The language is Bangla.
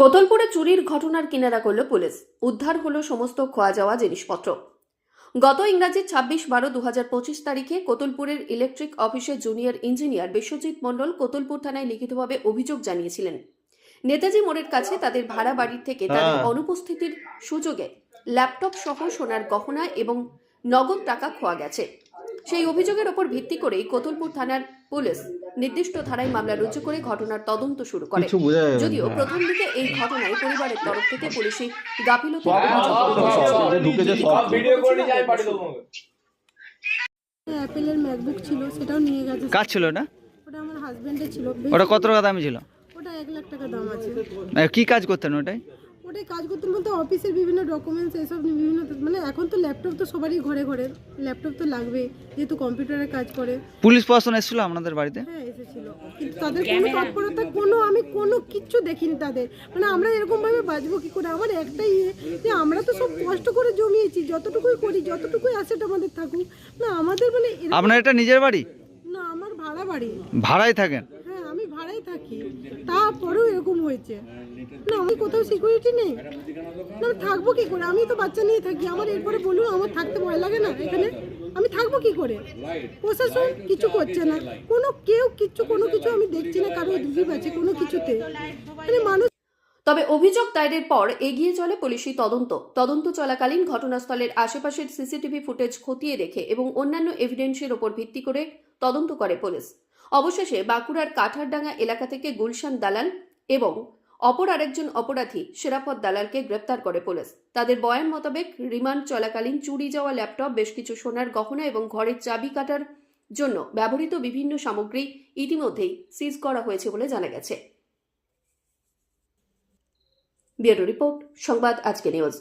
কোতলপুরে চুরির ঘটনার কিনারা করল পুলিশ। উদ্ধার হলো সমস্ত খোয়া যাওয়া জিনিসপত্র। গত ইংরাজি ছাব্বিশ বারো দু পঁচিশ তারিখে কোতলপুরের ইলেকট্রিক অফিসের জুনিয়র ইঞ্জিনিয়ার বিশ্বজিৎ মণ্ডল কোতলপুর থানায় লিখিতভাবে অভিযোগ জানিয়েছিলেন। নেতাজি মোড়ের কাছে তাদের ভাড়া বাড়ির থেকে তাদের হ্যাঁ। অনুপস্থিতির সুযোগে ল্যাপটপ সহ সোনার গহনা এবং নগদ টাকা খোয়া গেছে। সেই অভিযোগের ওপর ভিত্তি করেই কোতলপুর থানার পুলিশ নির্দিষ্ট ধারায় মামলা রুজু করে ঘটনার তদন্ত শুরু করে। যদিও প্রথম দিকে এই ঘটনায় পরিবারের তরফ থেকে পুলিশি গাফিলতি অ্যাপেলের ম্যাকবুক ছিল সেটাও নিয়ে গেছে। কাজ ছিল ওটা? ওটা আমার হাজবেন্ডের ছিল। ওটা কত টাকা দামি ছিল? ওটা এক লাখ টাকা দাম আছে। কি কাজ করতেন ওটাই ওটাই কাজ করতে বলতে অফিসের বিভিন্ন ডকুমেন্টস এসব বিভিন্ন মানে এখন তো ল্যাপটপ তো সবারই ঘরে ঘরে। ল্যাপটপ তো লাগবে যেহেতু কম্পিউটারে কাজ করে। পুলিশ প্রশাসন এসেছিল আপনাদের বাড়িতে? হ্যাঁ এসেছিল। কিন্তু তাদের কোনো তৎপরতা কোনো আমি কোনো কিচ্ছু দেখিনি তাদের। মানে আমরা এরকম ভাবে বাঁচবো কি করে? আমার একটাই ইয়ে যে আমরা তো সব কষ্ট করে জমিয়েছি যতটুকুই করি যতটুকুই আসেটা আমাদের থাকুক না আমাদের মানে এরকম- আপনার এটা নিজের বাড়ি? না আমার ভাড়া বাড়ি। ভাড়ায় থাকেন? হ্যাঁ আমি ভাড়াই থাকি। তারপরেও এরকম হয়েছে। না আমি কোথাও সিকিউরিটি নেই। না থাকব কি করে? আমি তো বাচ্চা নিয়ে থাকি। আমার এরপরে বলুন আমার থাকতে ভয় লাগে না এখানে? আমি থাকব কি করে? প্রশাসন কিছু করছে না। কোনো কেউ কিচ্ছু কোনো কিছু আমি দেখছি না কারও উদ্ভিদ আছে কোনো কিছুতে। মানে মানুষ তবে অভিযোগ দায়েরের পর এগিয়ে চলে পুলিশি তদন্ত। তদন্ত চলাকালীন ঘটনাস্থলের আশেপাশের সিসিটিভি ফুটেজ খতিয়ে দেখে এবং অন্যান্য এভিডেন্সের ওপর ভিত্তি করে তদন্ত করে পুলিশ। অবশেষে বাঁকুড়ার কাঠারডাঙ্গা এলাকা থেকে গুলশান দালাল এবং অপর আরেকজন অপরাধী সেরাপত দালালকে গ্রেপ্তার করে পুলিশ। তাদের বয়ান মোতাবেক রিমান্ড চলাকালীন চুরি যাওয়া ল্যাপটপ, বেশ কিছু সোনার গহনা এবং ঘরের চাবি কাটার জন্য ব্যবহৃত বিভিন্ন সামগ্রী ইতিমধ্যেই সিজ করা হয়েছে বলে জানা গেছে। রিপোর্ট, সংবাদ আজকে নিউজ।